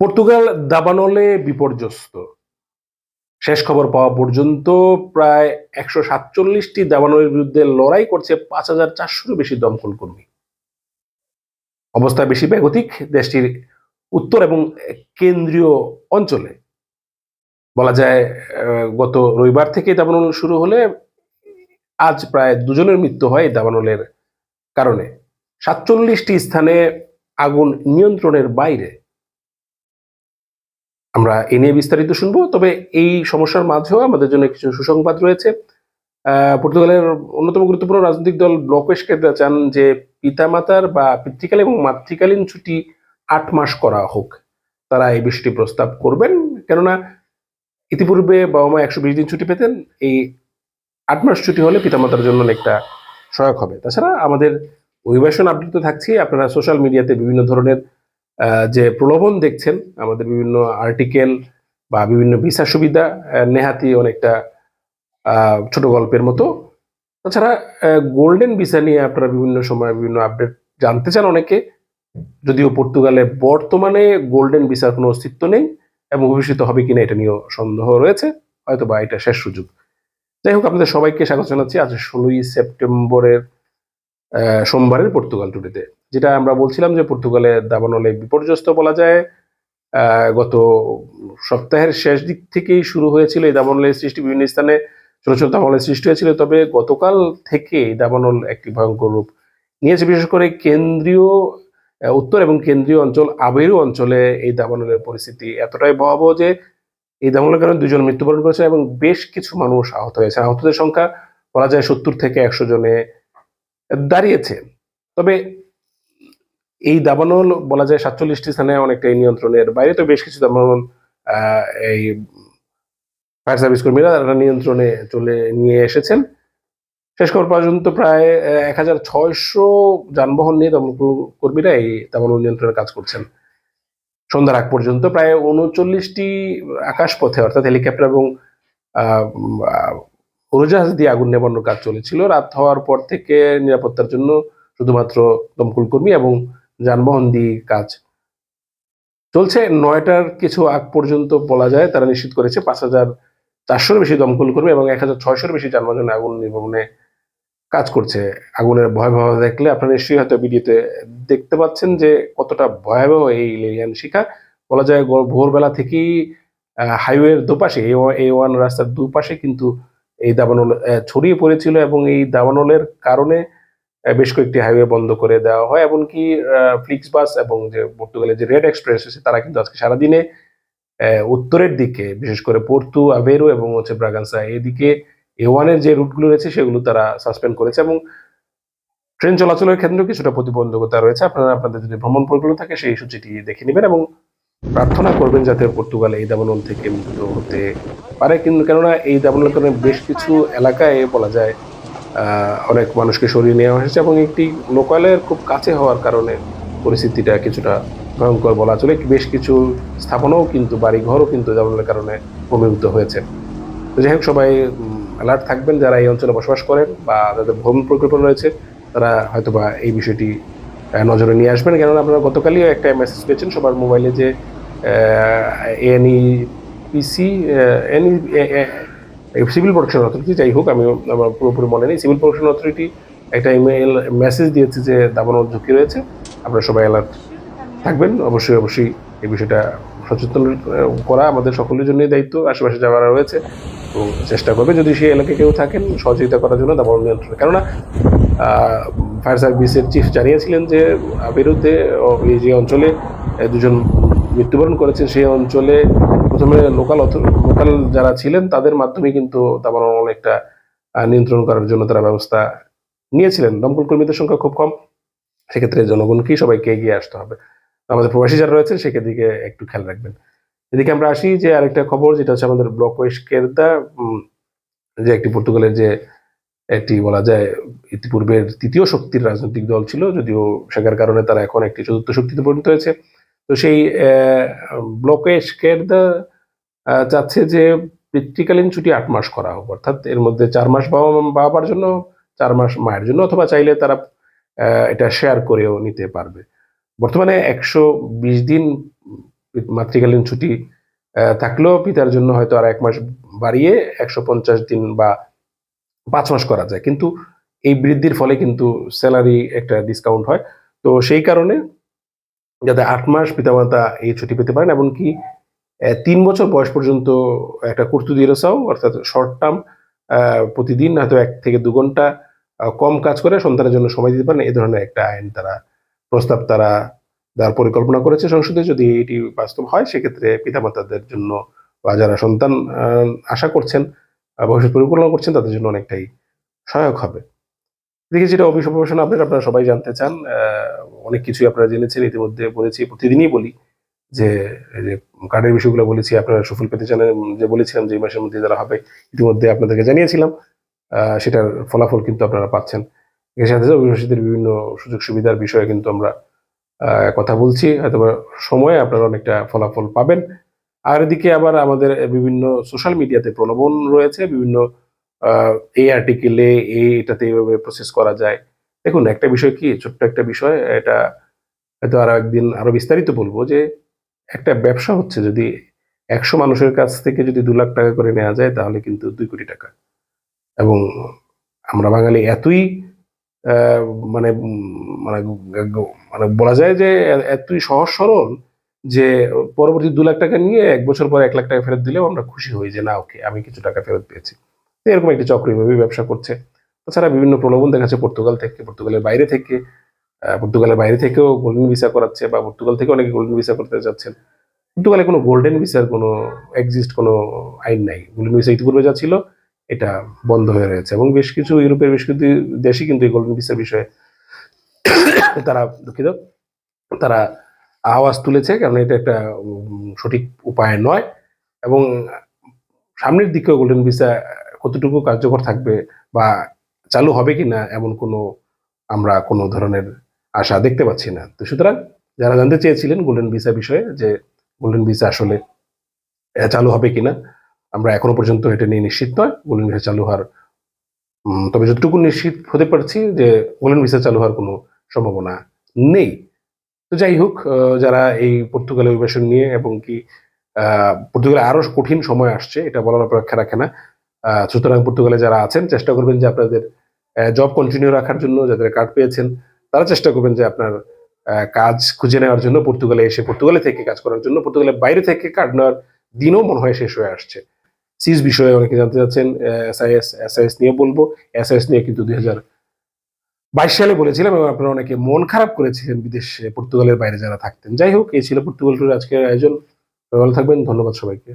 Portugal দাবানলে বিপর্যস্ত। শেষ খবর পাওয়া পর্যন্ত প্রায় একশো সাতচল্লিশটি দাবানলের বিরুদ্ধে লড়াই করছে পাঁচ হাজার চারশোরও বেশি দমকল কর্মী অবস্থা বেশি ব্যাগতিক দেশটির উত্তর এবং কেন্দ্রীয় অঞ্চলে। বলা যায় গত রবিবার থেকে দাবানল শুরু হলে আজ প্রায় দুজনের মৃত্যু হয় দাবানলের কারণে। সাতচল্লিশটি স্থানে আগুন নিয়ন্ত্রণের বাইরে আমরা এ নিয়ে বিস্তারিত শুনব। তবে এই সমস্যার মাঝেও আমাদের জন্য কিছু সুসংবাদ রয়েছে। পর্তুগালের অন্যতম গুরুত্বপূর্ণ রাজনৈতিক দল ব্লকেশকে চান যে পিতামাতার বা পিতৃকাল এবং মাতৃকালীন ছুটি আট মাস করা হোক। তারা এই বিষয়টি প্রস্তাব করবেন। কেননা ইতিপূর্বে বাবা মা একশো বিশ দিন ছুটি পেতেন। এই আট মাস ছুটি হলে পিতামাতার জন্য অনেকটা সহায়ক হবে। তাছাড়া আমাদের অভিবাসন আপডেট তো থাকছি আপনারা সোশ্যাল মিডিয়াতে বিভিন্ন ধরনের যে প্রলোভন দেখছেন, আমাদের বিভিন্ন আর্টিকেল বা বিভিন্ন ভিসা সুবিধা নেহাতি অনেকটা ছোট গল্পের মতো। তাছাড়া গোল্ডেন ভিসা নিয়ে আপনারা বিভিন্ন সময় বিভিন্ন আপডেট জানতে চান অনেকে। যদিও পর্তুগালে বর্তমানে গোল্ডেন ভিসার কোনো অস্তিত্ব নেই এবং ভবিষ্যতে হবে কিনা এটা নিয়েও সন্দেহ রয়েছে হয়তো বা এটা শেষ সুযোগ। যাই হোক, আপনাদের সবাইকে স্বাগত জানাচ্ছি। আজ ষোলোই সেপ্টেম্বরের সোমবারের পর্তুগাল টুডেতে যেটা আমরা বলছিলাম যে পর্তুগালে দাবানলে বিপর্যস্ত বলা যায়। গত সপ্তাহের শেষ দিক থেকেই শুরু হয়েছিল এই দাবানলের সৃষ্টি। বিভিন্ন স্থানে ছোট ছোট দাবানলের সৃষ্টি হয়েছিল। তবে গতকাল থেকে এই দাবানল একটি ভয়ঙ্কর রূপ নিয়েছে। বিশেষ করে কেন্দ্রীয় উত্তর এবং কেন্দ্রীয় অঞ্চল, আবেরু অঞ্চলে এই দাবানলের পরিস্থিতি এতটাই ভয়াবহ যে এই দাবানলের কারণে দুজন মৃত্যুবরণ করেছে এবং বেশ কিছু মানুষ আহত হয়েছে আহতদের সংখ্যা বলা যায় সত্তর থেকে একশো জনে দাঁড়িয়েছে। তবে এই দাবানল বলা যায় সাতচল্লিশটি স্থানে অনেকটা এই নিয়ন্ত্রণের বাইরে। তো বেশ কিছু দাবানল এই ফায়ার সার্ভিস কর্মীরা তারা নিয়ন্ত্রণে চলে নিয়ে এসেছেন। শেষ খবর পর্যন্ত প্রায় এক হাজার ছয়শো যানবাহন নিয়ে দমকল কর্মীরা এই দাবানল নিয়ন্ত্রণে কাজ করছেন। সন্ধ্যার আগ পর্যন্ত প্রায় উনচল্লিশটি আকাশপথে, অর্থাৎ হেলিকপ্টার এবং উড়োজাহাজ দিয়ে আগুন নেবানোর কাজ চলেছিল। রাত হওয়ার পর থেকে নিরাপত্তার জন্য শুধুমাত্র দমকল কর্মী এবং যানবাহন দিয়ে কাজ। চলছে নয়টার কিছু আগ পর্যন্ত বলা যায়, তারা নিশ্চিত করেছে পাঁচ হাজার চারশোর বেশি দমকল কর্মী এবং এক হাজার ছয়শোর বেশি যানবাহনে আগুন নির্বাপনে কাজ করছে। আগুনের ভয়াবহ দেখলে আপনারা নিশ্চয়ই হয়তো ভিডিওতে দেখতে পাচ্ছেন যে কতটা ভয়াবহ এই লেরিয়ান শিখা বলা যায় ভোরবেলা থেকেই হাইওয়ের দুপাশে এ ওয়ান রাস্তার দুপাশে কিন্তু এই দাবানল ছড়িয়ে পড়েছিল এবং এই দাবানলের কারণে বেশ কয়েকটি হাইওয়ে বন্ধ করে দেওয়া হয়। এমনকি ফ্লিক্স বাস এবং যে পর্তুগালের যে রেড এক্সপ্রেস আছে, তারা কিন্তু আজকে সারাদিনে উত্তরের দিকে, বিশেষ করে পর্তু আভেরো এবং হচ্ছে ব্রাগান্সা এদিকে এ ওয়ানের যে রুটগুলো রয়েছে, সেগুলো তারা সাসপেন্ড করেছে এবং ট্রেন চলাচলের ক্ষেত্রেও কিছুটা প্রতিবন্ধকতা রয়েছে। আপনারা, আপনাদের যদি ভ্রমণ পরিকল্পনা থাকে, সেই সূচিটি দেখে নেবেন এবং প্রার্থনা করবেন যাতে পর্তুগাল এই দাবানল থেকে মুক্ত হতে পারে, কিন্তু কেননা এই দাবানলের কারণে বেশ কিছু এলাকায় বলা যায় অনেক মানুষকে সরিয়ে নেওয়া হয়েছে এবং একটি লোকালের খুব কাছে হওয়ার কারণে পরিস্থিতিটা কিছুটা ভয়ঙ্কর বলা চলে। বেশ কিছু স্থাপনাও কিন্তু বাড়ি ঘরও কিন্তু দাবানলের কারণে ভূমিভূত হয়েছে। তো যাই হোক, সবাই অ্যালার্ট থাকবেন যারা এই অঞ্চলে বসবাস করেন বা যাদের ভ্রমণ পরিকল্পনা রয়েছে, তারা হয়তোবা এই বিষয়টি নজরে নিয়ে আসবেন। কেননা আপনারা গতকালই একটা মেসেজ পেয়েছেন সবার মোবাইলে যে এনই পিসি এনই সিভিল প্রোটেকশন অথরিটি যাই হোক, আমি, আমার পুরোপুরি মনে নেই। সিভিল প্রোটেকশন অথরিটি একটা ইমেল মেসেজ দিয়েছে যে দাবানোর ঝুঁকি রয়েছে। আপনারা সবাই অ্যালার্ট থাকবেন। অবশ্যই অবশ্যই এই বিষয়টা সচেতন করা আমাদের সকলের জন্যই দায়িত্ব। আশেপাশে যারা রয়েছে, তো চেষ্টা করবে। যদি সেই এলাকায় কেউ থাকেন, সহযোগিতা করার জন্য দাবানল নিয়ন্ত্রণ। কেননা ফায়ার সার্ভিসের চিফ জানিয়েছিলেন যে বিরুদ্ধে এই যে অঞ্চলে দুজন মৃত্যুবরণ করেছে সেই অঞ্চলে প্রথমে লোকাল লোকাল যারা ছিলেন তাদের মাধ্যমে কিন্তু দাবানল অনেকটা নিয়ন্ত্রণ করার জন্য তারা ব্যবস্থা নিয়েছিলেন। দমকল কর্মীদের সংখ্যা খুব কম। সেক্ষেত্রে জনগণকেই সবাইকে এগিয়ে আসতে হবে? আমাদের প্রবাসী যারা রয়েছে সেদিকে একটু খেয়াল রাখবেন। এদিকে আমরা আসি যে আরেকটা খবর, যেটা হচ্ছে আমাদের ব্লক কেরদা যে একটি পর্তুগালের যে একটি বলা যায় ইতিপূর্বের তৃতীয় শক্তির রাজনৈতিক দল ছিল, যদিও শেখার কারণে তারা এখন একটি চতুর্থ শক্তিতে পরিণত হয়েছে। তো সেই ব্লকে ওয়েস্ট কেরদা আহ, চাচ্ছে যে পিতৃকালীন ছুটি আট মাস করা হোক অর্থাৎ এর মধ্যে চার মাস বাবা বাবার জন্য চার মাস মায়ের জন্য অথবা চাইলে তারা এটা শেয়ার করেও নিতে পারবে। বর্তমানে একশো বিশ দিন মাতৃকালীন ছুটি থাকলেও পিতার জন্য হয়তো আর এক মাস বাড়িয়ে একশো পঞ্চাশ দিন বা পাঁচ মাস করা যায়। কিন্তু এই বৃদ্ধির ফলে কিন্তু স্যালারি একটা ডিসকাউন্ট হয়। তো সেই কারণে যাতে আট মাস পিতামাতা এই ছুটি পেতে পারেন এমনকি তিন বছর বয়স পর্যন্ত একটা কুর্তু দিরসাও অর্থাৎ শর্ট টার্ম প্রতিদিন হয়তো এক থেকে দু ঘণ্টা কম কাজ করে সন্তানের জন্য সময় দিতে পারেন এই ধরনের একটা আইন তারা, প্রস্তাব তারা দেওয়ার পরিকল্পনা করেছে সংসদে। যদি এটি বাস্তব হয়, সেক্ষেত্রে পিতামাতাদের জন্য বা যারা সন্তান আশা করছেন ভবিষ্যৎ পরিকল্পনা করছেন, তাদের জন্য অনেকটাই সহায়ক হবে। দেখি যেটা অভিষেক প্রফেশন আপনারা আপনারা সবাই জানতে চান। অনেক কিছুই আপনারা জেনেছেন, ইতিমধ্যে বলেছি, প্রতিদিনই বলি যে যে কার্ডের বিষয়গুলো বলেছি, আপনারা সফল পেতে চান যে বলেছিলাম যে মাসের মধ্যে যারা হবে, ইতিমধ্যে আপনাদেরকে জানিয়েছিলাম। সেটার ফলাফল কিন্তু আপনারা পাচ্ছেন। এর সাথে অভিবাসীদের বিভিন্ন সুযোগ সুবিধার বিষয়ে কিন্তু আমরা কথা বলছি। হয়তো সময়ে আপনারা অনেকটা ফলাফল পাবেন। আর এদিকে আবার আমাদের বিভিন্ন সোশ্যাল মিডিয়াতে প্রলোভন রয়েছে, বিভিন্ন এই আর্টিকেলে এই এটাতে এইভাবে প্রসেস করা যায়। দেখুন, একটা বিষয় কি, ছোট্ট একটা বিষয়, এটা হয়তো আরও একদিন আরও বিস্তারিত বলব যে, একটা ব্যবসা হচ্ছে যদি একশো মানুষের কাছ থেকে যদি দু লাখ টাকা করে নেওয়া যায়, তাহলে কিন্তু দুই কোটি টাকা। এবং আমরা বাঙালি এতই মানে মানে মানে বলা যায় যে, এতই সহজ সরল যে, পরবর্তী দু লাখ টাকা নিয়ে এক বছর পর এক লাখ টাকা ফেরত দিলেও আমরা খুশি হই যে, না, ওকে, আমি কিছু টাকা ফেরত পেয়েছি। এরকম একটি চক্র এইভাবে ব্যবসা করছে। তাছাড়া বিভিন্ন প্রলোভন দেখাচ্ছে পর্তুগাল থেকে, পর্তুগালের বাইরে থেকে পর্তুগালের বাইরে থেকেও গোল্ডেন ভিসা করাচ্ছে বা পর্তুগাল থেকে অনেকে গোল্ডেন ভিসা করতে যাচ্ছেন। পর্তুগালে কোনো গোল্ডেন ভিসার কোনো এক্সিস্ট কোনো আইন নাই। গোল্ডেন ভিসা ইতিপূর্বে যা ছিল, এটা বন্ধ হয়ে রয়েছে এবং বেশ কিছু ইউরোপের, বেশ কিছু দেশই কিন্তু এই গোল্ডেন ভিসার বিষয়ে তারা দুঃখিত। তারা আওয়াজ তুলেছে কারণ এটা একটা সঠিক উপায় নয় এবং সামনের দিকেও গোল্ডেন ভিসা কতটুকু কার্যকর থাকবে বা চালু হবে কিনা এমন কোনো আমরা কোনো ধরনের আশা দেখতে পাচ্ছি না। তো সুতরাং যারা জানতে চেয়েছিলেন গোল্ডেন ভিসা বিষয়ে যে গোল্ডেন ভিসা আসলে চালু হবে কিনা, আমরা এখনও পর্যন্ত এটা নিয়ে নিশ্চিত নয়। গোল্ডেন ভিসা চালু হওয়ার তবে যতটুকু নিশ্চিত হতে পারছি যে গোল্ডেন ভিসা চালু হওয়ার কোনো সম্ভাবনা নেই। তো যাই হোক যারা এই পর্তুগালের অভিবাসন নিয়ে এবং কি পর্তুগালে আরও কঠিন সময় আসছে, এটা বলার অপেক্ষা রাখে না। সুতরাং পর্তুগালে যারা আছেন, চেষ্টা করবেন যে আপনাদের জব কন্টিনিউ রাখার জন্য, যাদের কার্ড পেয়েছেন, তারা চেষ্টা করবেন যে আপনার কাজ খুঁজে নেওয়ার জন্য পর্তুগালে এসে, পর্তুগালে থেকে কাজ করার জন্য, পর্তুগালের বাইরে থেকে কার্ড নেওয়ার দিনও মনে হয় শেষ হয়ে আসছে। সিজ বিষয়ে অনেকে জানতে চাচ্ছেন এসআইএস এসআইএস নিয়ে বলব। এসআইএস নিয়ে কিন্তু দুই বাইশ সালে বলেছিলাম এবং আপনারা অনেকে মন খারাপ করেছিলেন বিদেশে, পর্তুগালের বাইরে যারা থাকতেন। যাই হোক, এই ছিল পর্তুগাল টুর আজকের আয়োজন। ভালো থাকবেন, ধন্যবাদ সবাইকে।